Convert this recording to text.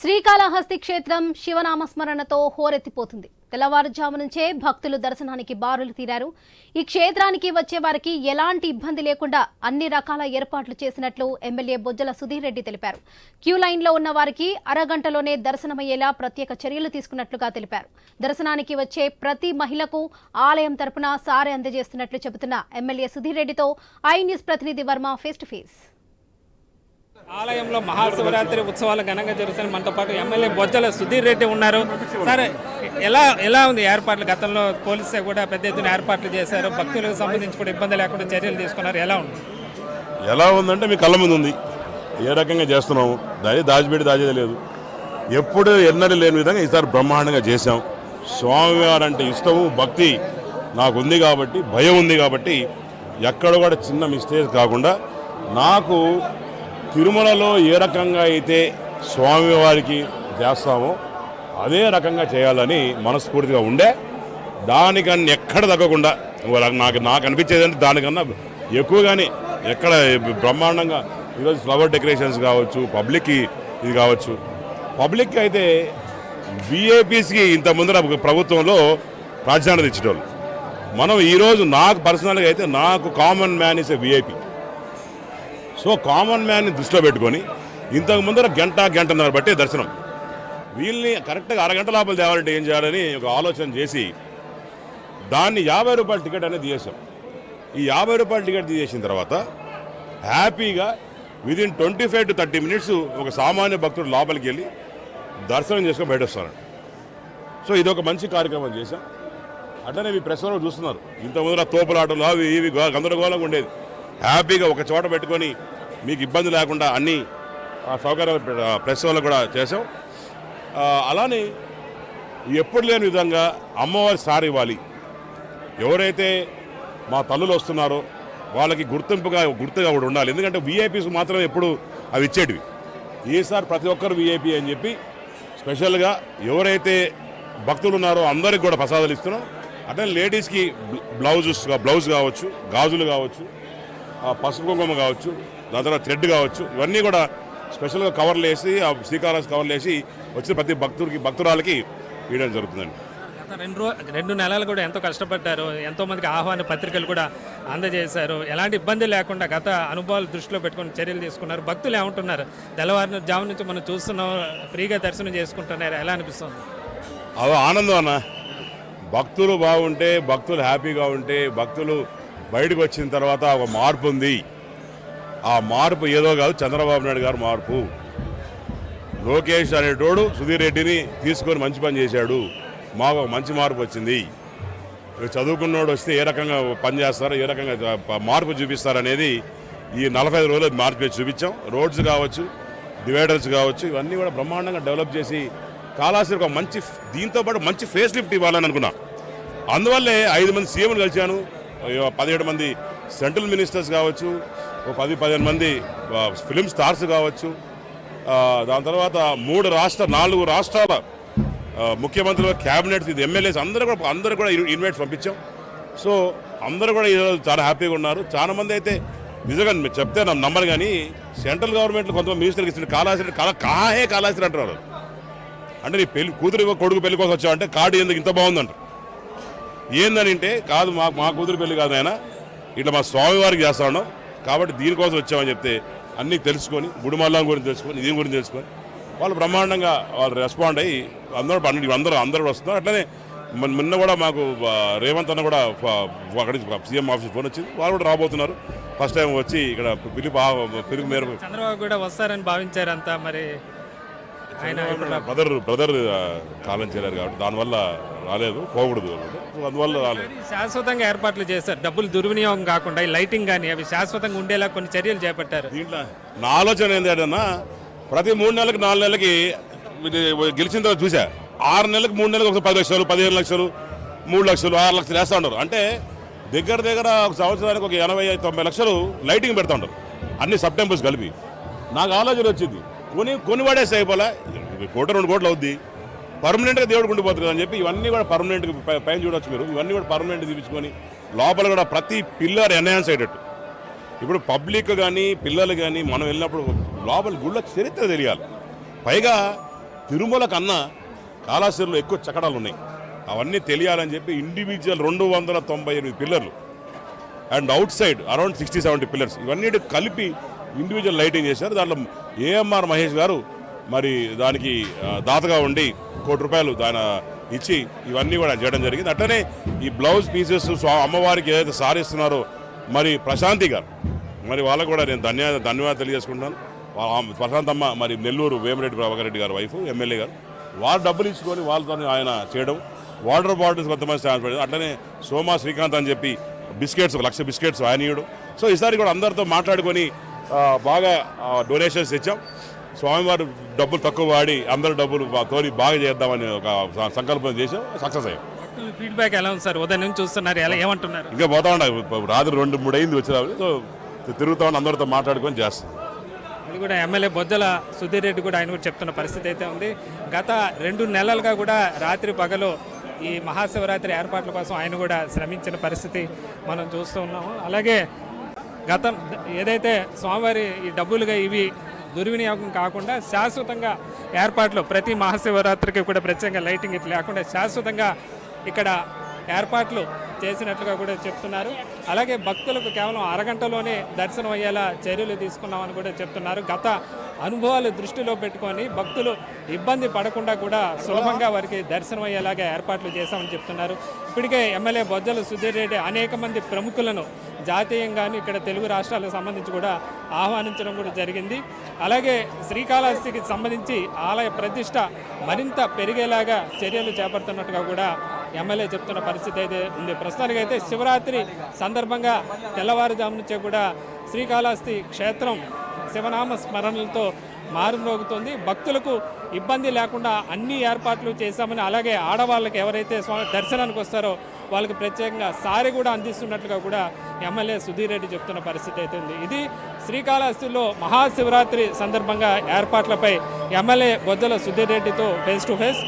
శ్రీకాళహస్తి క్షేత్రం శివనామస్మరణతో హోరెత్తిపోతుంది. తెల్లవారుజాము నుంచే భక్తులు దర్శనానికి బారులు తీరారు. ఈ క్షేత్రానికి వచ్చే వారికి ఎలాంటి ఇబ్బంది లేకుండా అన్ని రకాల ఏర్పాట్లు చేసినట్లు ఎమ్మెల్యే బొజ్జల సుధీర్ రెడ్డి తెలిపారు. క్యూ లైన్లో ఉన్న వారికి అరగంటలోనే దర్శనమయ్యేలా ప్రత్యేక చర్యలు తీసుకున్నట్లుగా తెలిపారు. దర్శనానికి వచ్చే ప్రతి మహిళకు ఆలయం తరపున సారె అందజేస్తున్నట్లు చెబుతున్న ఎమ్మెల్యే సుధీర్ రెడ్డితో ఐ న్యూస్ ప్రతినిధి వర్మ ఫేస్ టు ఫేస్. ఆలయంలో మహాశివరాత్రి ఉత్సవాలు ఘనంగా జరుగుతాయి మనతో పాటు ఎమ్మెల్యే బొజ్జల సుధీర్ రెడ్డి ఉన్నారు. సరే ఎలా ఎలా ఉంది ఏర్పాట్లు? గతంలో పోలీసు కూడా పెద్ద ఎత్తున ఏర్పాట్లు చేశారు. భక్తులకు సంబంధించి కూడా ఇబ్బంది లేకుండా చర్యలు తీసుకున్నారు. ఎలా ఉంది? ఎలా ఉందంటే మీ కళ్ళ ముందు ఉంది. ఏ రకంగా చేస్తున్నాము? దాని దాచిపెట్టి దాచేది లేదు. ఎప్పుడు ఎన్నడూ లేని విధంగా ఈసారి బ్రహ్మాండంగా చేశాం. స్వామివారు అంటే ఇష్టము భక్తి నాకు ఉంది కాబట్టి భయం ఉంది కాబట్టి ఎక్కడ కూడా చిన్న మిస్టేక్ కాకుండా నాకు తిరుమలలో ఏ రకంగా అయితే స్వామివారికి చేస్తామో అదే రకంగా చేయాలని మనస్ఫూర్తిగా ఉండే. దానికన్నా ఎక్కడ తగ్గకుండా నాకు నాకు అనిపించేది అంటే దానికన్నా ఎక్కువగానే ఎక్కడ బ్రహ్మాండంగా ఈరోజు ఫ్లవర్ డెకరేషన్స్ కావచ్చు పబ్లిక్కి ఇది కావచ్చు. పబ్లిక్ అయితే బీఏపీస్కి ఇంత ముందర ప్రభుత్వంలో ప్రాధాన్యత ఇచ్చేటోళ్ళు. మనం ఈరోజు నాకు పర్సనల్గా అయితే నాకు common man is a VIP so common మ్యాన్ని దృష్టిలో పెట్టుకొని ఇంతకు ముందర గంట గంటన్నర బట్టే దర్శనం. వీళ్ళని కరెక్ట్గా అరగంట లోపల తేవాలంటే ఏం చేయాలని ఒక ఆలోచన చేసి దాన్ని యాభై రూపాయల టికెట్ అనేది తీసేసాం ఈ యాభై రూపాయల టికెట్ తీసేసిన తర్వాత హ్యాపీగా within twenty five to thirty minutes ఒక సామాన్య భక్తుడు లోపలికి వెళ్ళి దర్శనం చేసుకొని బయట వస్తారు సో ఇది ఒక మంచి కార్యక్రమం చేశాం. అట్లనే మీ ప్రెస్ చూస్తున్నారు. ఇంత ముందర తోపులాటలు అవి ఇవి గందరగోళంగా ఉండేది. హ్యాపీగా ఒక చోట పెట్టుకొని మీకు ఇబ్బంది లేకుండా అన్ని ఆ, సౌకర్యాలు ప్రెస్ వాళ్ళు కూడా చేసాం అలానే ఎప్పుడు లేని విధంగా అమ్మవారి సారి ఇవ్వాలి. ఎవరైతే మా తల్లులు వస్తున్నారో వాళ్ళకి గుర్తింపుగా గుర్తుగా కూడా ఉండాలి. ఎందుకంటే వీఐపీస్ మాత్రం ఎప్పుడు అవి ఇచ్చేటివి. ఈసారి ప్రతి ఒక్కరు వీఐపీ అని చెప్పి స్పెషల్గా ఎవరైతే భక్తులు ఉన్నారో అందరికి కూడా ప్రసాదాలు ఇస్తున్నాం. అట్లనే లేడీస్కి బ్లౌజెస్ బ్లౌజ్ కావచ్చు గాజులు కావచ్చు ఆ పసుపు కుంకుమ కావచ్చు దాని తర్వాత థ్రెడ్ కావచ్చు. ఇవన్నీ కూడా స్పెషల్గా కవర్లు వేసి ఆ శ్రీకాళహస్తి కవర్లు వేసి వచ్చిన ప్రతి భక్తుడికి భక్తురాలకి ఇవ్వడం జరుగుతుందండి. గత రెండు రెండు నెలలు కూడా ఎంతో కష్టపడ్డారు. ఎంతో మందికి ఆహ్వాన పత్రికలు కూడా అందజేశారు. ఎలాంటి ఇబ్బంది లేకుండా గత అనుభవాలు దృష్టిలో పెట్టుకొని చర్యలు తీసుకున్నారు. భక్తులు ఏమంటున్నారు? తెల్లవారిన జాము నుంచి మనం చూస్తున్నాం ఫ్రీగా దర్శనం చేసుకుంటున్నారు. ఎలా అనిపిస్తుంది? అదో ఆనందం అన్న. భక్తులు బాగుంటే భక్తులు హ్యాపీగా ఉంటే భక్తులు బయటకు వచ్చిన తర్వాత ఒక మార్పు ఉంది. ఆ మార్పు ఏదో కాదు చంద్రబాబు నాయుడు గారు మార్పు. లోకేష్ అనేటోడు సుధీర్ రెడ్డిని తీసుకొని మంచి పని చేశాడు. మాకు మంచి మార్పు వచ్చింది. చదువుకున్నోడు వస్తే ఏ రకంగా పని చేస్తారో ఏ రకంగా మార్పు చూపిస్తారనేది ఈ నలభై ఐదు రోజులు మార్పు చూపించాం. రోడ్స్ కావచ్చు డివైడర్స్ కావచ్చు ఇవన్నీ కూడా బ్రహ్మాండంగా డెవలప్ చేసి కాళాశ్రీ ఒక మంచి దీంతో పాటు మంచి ఫేస్ లిఫ్ట్ ఇవ్వాలని అనుకున్నా. అందువల్లే ఐదు మంది సీఎంలు కలిశాను. అయ్యో, పదిహేడు మంది సెంట్రల్ మినిస్టర్స్ కావచ్చు ఓ పది పదిహేను మంది ఫిలిం స్టార్స్ కావచ్చు. దాని తర్వాత మూడు రాష్ట్ర నాలుగు రాష్ట్రాల ముఖ్యమంత్రులు క్యాబినెట్స్ ఇది ఎమ్మెల్యేస్ అందరూ కూడా అందరూ కూడా ఇన్వైట్ పంపించాం. సో అందరూ కూడా ఈరోజు చాలా హ్యాపీగా ఉన్నారు. చాలామంది అయితే నిజంగా మీరు చెప్తే నన్ను నమ్మరు కానీ సెంట్రల్ గవర్నమెంట్ కొంతమంది మినిస్టర్కి ఇచ్చిన కాళాశ్రీ కళ కాహే కాళాశ్రీ అంటారు అంటే నీ పెళ్ళి కూతురు కొడుకు పెళ్ళి కోసం వచ్చావంటే కార్డు ఎందుకు ఇంత బాగుందంట ఏందని అంటే కాదు మా మా కూతురు పెళ్ళి కాదు ఆయన ఇట్లా మా స్వామివారికి చేస్తా ఉన్నాం. కాబట్టి దీనికోసం వచ్చామని చెప్తే అన్నీ తెలుసుకొని గుడిమల్లం గురించి తెలుసుకొని దీని గురించి తెలుసుకొని వాళ్ళు బ్రహ్మాండంగా వాళ్ళు రెస్పాండ్ అయ్యి అందరూ పండి అందరూ అందరూ వస్తున్నారు. అట్లనే మొన్న కూడా మాకు రేవంత్ అన్న కూడా అక్కడి సీఎం ఆఫీస్ ఫోన్ వచ్చింది. వాళ్ళు కూడా రాబోతున్నారు. ఫస్ట్ టైం వచ్చి ఇక్కడ పిలుపు పిలుపు మేరకు చంద్రబాబు కూడా వస్తారని భావించారంతా మరి. ఆయన బ్రదర్ బ్రదర్ కాలం చేయలేరు కాబట్టి దానివల్ల రాలేదు పోకూడదు అందువల్ల రాలేదు. శాశ్వతంగా ఏర్పాట్లు చేశారు. డబ్బులు దుర్వినియోగం కాకుండా ఈ లైటింగ్ కానీ అవి శాశ్వతంగా ఉండేలా కొన్ని చర్యలు చేపట్టారు. దీంట్లో నా ఆలోచన ఏంటంటే ప్రతి మూడు నెలలకు నాలుగు నెలలకి గెలిచిన తర్వాత చూసా ఆరు నెలలకు మూడు నెలలకు ఒకసారి పది లక్షలు పదిహేను లక్షలు మూడు లక్షలు ఆరు లక్షలు వేస్తూ ఉంటారు. అంటే దగ్గర దగ్గర ఒక సంవత్సరానికి ఒక ఎనభై తొంభై లక్షలు లైటింగ్ పెడతా ఉంటారు. అన్ని సెప్టెంబర్స్ కలిపి. నాకు ఆలోచన వచ్చింది. కొని కొని పడేస్తే అయిపోలే. కోట రెండు కోట్లు అవుద్ది. పర్మనెంట్గా దేవుడు ఉండిపోతుంది అని చెప్పి ఇవన్నీ కూడా పర్మనెంట్గా పైన చూడవచ్చు మీరు. ఇవన్నీ కూడా పర్మనెంట్ తీపించుకొని లోపల కూడా ప్రతి పిల్లర్ ఎన్హాన్స్ అయ్యేటట్టు. ఇప్పుడు పబ్లిక్ కానీ పిల్లలు కానీ మనం వెళ్ళినప్పుడు లోపల గుళ్ళ చరిత్ర తెలియాలి. పైగా తిరుమల కన్నా కాళాశ్రీలో ఎక్కువ చకడాలు ఉన్నాయి. అవన్నీ తెలియాలని చెప్పి ఇండివిజువల్ రెండు వందల తొంభై ఎనిమిది పిల్లర్లు and outside around sixty seventy pillars. ఇవన్నీ కలిపి ఇండివిజువల్ లైటింగ్ చేశారు. దాంట్లో ఏఎంఆర్ మహేష్ గారు మరి దానికి దాతగా ఉండి కోటి రూపాయలు దాని ఇచ్చి ఇవన్నీ కూడా చేయడం జరిగింది. అట్లనే ఈ బ్లౌజ్ పీసెస్ స్వా అమ్మవారికి ఏదైతే సారిస్తున్నారో మరి ప్రశాంతి గారు మరి వాళ్ళకు కూడా నేను ధన్యవాద ధన్యవాదాలు తెలియజేసుకుంటాను ప్రశాంతమ్మ మరి నెల్లూరు వేమిరెడ్డి ప్రభాకర్ రెడ్డి గారు వైఫ్ ఎమ్మెల్యే గారు. వాళ్ళు డబ్బులు ఇచ్చుకొని వాళ్ళతో ఆయన చేయడం వాటర్ బాటిల్స్ కొంతమంది ఛాన్స్ అట్లనే సోమా శ్రీకాంత్ అని చెప్పి బిస్కెట్స్ ఒక లక్ష బిస్కెట్స్ ఆయన ఇవ్వడం సో ఈసారి కూడా అందరితో మాట్లాడుకొని బాగా డొనేషన్స్ ఇచ్చాం స్వామివారు డబ్బులు తక్కువ వాడి అందరు డబ్బులు తోని బాగా చేద్దామని ఒక సంకల్పం చేసాం సక్సెస్ అయ్యాం. ఫీడ్బ్యాక్ ఎలా ఉంది సార్? ఉదయం నుంచి చూస్తున్నారు ఎలా ఏమంటున్నారు? ఇంకా పోతా ఉండే రాత్రి రెండు మూడు అయింది వచ్చేదాన్ని సో తిరుగుతా ఉండి అందరితో మాట్లాడుకొని చేస్తాం. అది కూడా ఎమ్మెల్యే బొజ్జల సుధీర్ రెడ్డి కూడా ఆయన కూడా చెప్తున్న పరిస్థితి అయితే ఉంది. గత రెండు నెలలుగా కూడా రాత్రి పగలు ఈ మహాశివరాత్రి ఏర్పాట్ల కోసం ఆయన కూడా శ్రమించిన పరిస్థితి మనం చూస్తూ ఉన్నాము. అలాగే గతం ఏదైతే స్వామివారి ఈ డబ్బులుగా ఇవి దుర్వినియోగం కాకుండా శాశ్వతంగా ఏర్పాట్లు ప్రతి మహాశివరాత్రికి కూడా ప్రత్యేకంగా లైటింగ్ ఇట్లా లేకుండా శాశ్వతంగా ఇక్కడ ఏర్పాట్లు చేసినట్లుగా కూడా చెప్తున్నారు. అలాగే భక్తులకు కేవలం అరగంటలోనే దర్శనం అయ్యేలా చర్యలు తీసుకున్నామని కూడా చెప్తున్నారు. గత అనుభవాలు దృష్టిలో పెట్టుకొని భక్తులు ఇబ్బంది పడకుండా కూడా సులభంగా వారికి దర్శనం అయ్యేలాగా ఏర్పాట్లు చేశామని చెప్తున్నారు. ఇప్పటికే ఎమ్మెల్యే బొజ్జల సుధీర్ రెడ్డి అనేక మంది ప్రముఖులను జాతీయంగాను ఇక్కడ తెలుగు రాష్ట్రాలకు సంబంధించి కూడా ఆహ్వానించడం కూడా జరిగింది. అలాగే శ్రీకాళహస్తికి సంబంధించి ఆలయ ప్రతిష్ట మరింత పెరిగేలాగా చర్యలు చేపడుతున్నట్టుగా కూడా ఎమ్మెల్యే చెప్తున్న పరిస్థితి అయితే ఉంది. ప్రస్తుతానికి అయితే శివరాత్రి సందర్భంగా తెల్లవారుజాము నుంచే కూడా శ్రీకాళహస్తి క్షేత్రం శివనామ స్మరణలతో మారుమ్రోగుతోంది. భక్తులకు ఇబ్బంది లేకుండా అన్ని ఏర్పాట్లు చేశామని అలాగే ఆడవాళ్ళకి ఎవరైతే స్వామి దర్శనానికి వస్తారో వాళ్ళకి ప్రత్యేకంగా సారి కూడా అందిస్తున్నట్లుగా కూడా ఎమ్మెల్యే సుధీర్ రెడ్డి చెప్తున్న పరిస్థితి అయితే ఉంది. ఇది శ్రీకాళహస్తిలో మహాశివరాత్రి సందర్భంగా ఏర్పాట్లపై ఎమ్మెల్యే బొద్దల సుధీర్ రెడ్డితో ఫేస్ టు ఫేస్